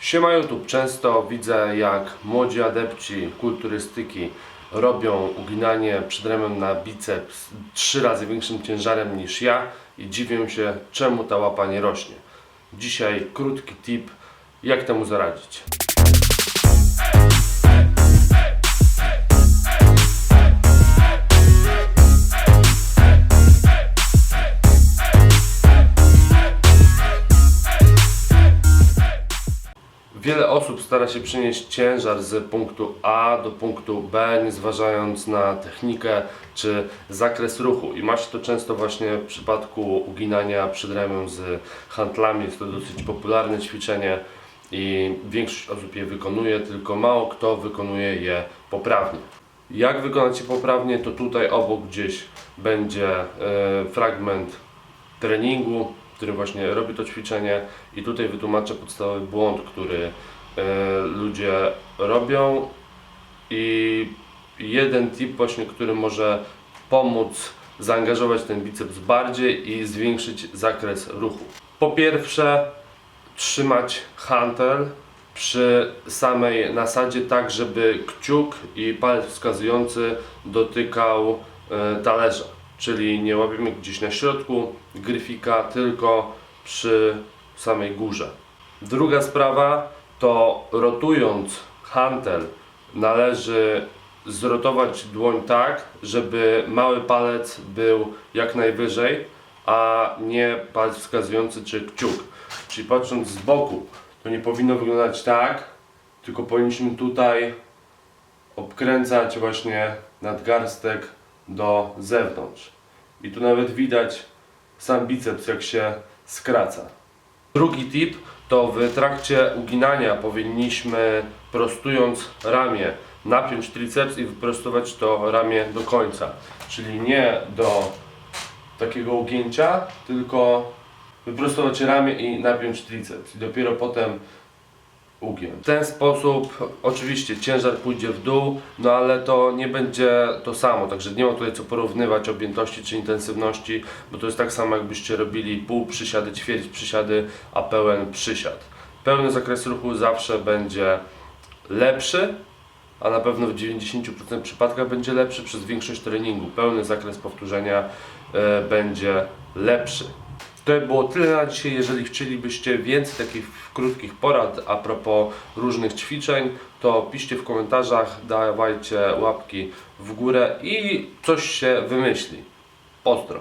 Siema YouTube, często widzę jak młodzi adepci kulturystyki robią uginanie przedramion na biceps trzy razy większym ciężarem niż ja i dziwię się czemu ta łapa nie rośnie. Dzisiaj krótki tip jak temu zaradzić. Wiele osób stara się przenieść ciężar z punktu A do punktu B, nie zważając na technikę czy zakres ruchu. I ma się to często właśnie w przypadku uginania przedramion z handlami. Jest to dosyć popularne ćwiczenie i większość osób je wykonuje, tylko mało kto wykonuje je poprawnie. Jak wykonać je poprawnie, to tutaj obok gdzieś będzie e, fragment treningu, którym właśnie robię to ćwiczenie i tutaj wytłumaczę podstawowy błąd, który e, ludzie robią i jeden tip właśnie, który może pomóc zaangażować ten biceps bardziej i zwiększyć zakres ruchu. Po pierwsze, trzymać hantel przy samej nasadzie tak, żeby kciuk i palec wskazujący dotykał e, talerza. Czyli nie łapiemy gdzieś na środku gryfika, tylko przy samej górze. Druga sprawa to rotując hantel należy zrotować dłoń tak, żeby mały palec był jak najwyżej, a nie palec wskazujący czy kciuk. Czyli patrząc z boku, to nie powinno wyglądać tak, tylko powinniśmy tutaj obkręcać właśnie nadgarstek do zewnątrz. I tu nawet widać sam biceps jak się skraca. Drugi tip to w trakcie uginania powinniśmy prostując ramię napiąć triceps i wyprostować to ramię do końca. Czyli nie do takiego ugięcia, tylko wyprostować ramię i napiąć triceps. I dopiero potem W ten sposób oczywiście ciężar pójdzie w dół, no ale to nie będzie to samo, także nie ma tutaj co porównywać objętości czy intensywności, bo to jest tak samo jakbyście robili pół przysiady, ćwierć przysiady, a pełen przysiad. Pełny zakres ruchu zawsze będzie lepszy, a na pewno w 90% przypadkach będzie lepszy przez większość treningu. Pełny zakres powtórzenia e, będzie lepszy. To było tyle na dzisiaj. Jeżeli chcielibyście więcej takich krótkich porad a propos różnych ćwiczeń, to piszcie w komentarzach, dawajcie łapki w górę i coś się wymyśli. Pozdro.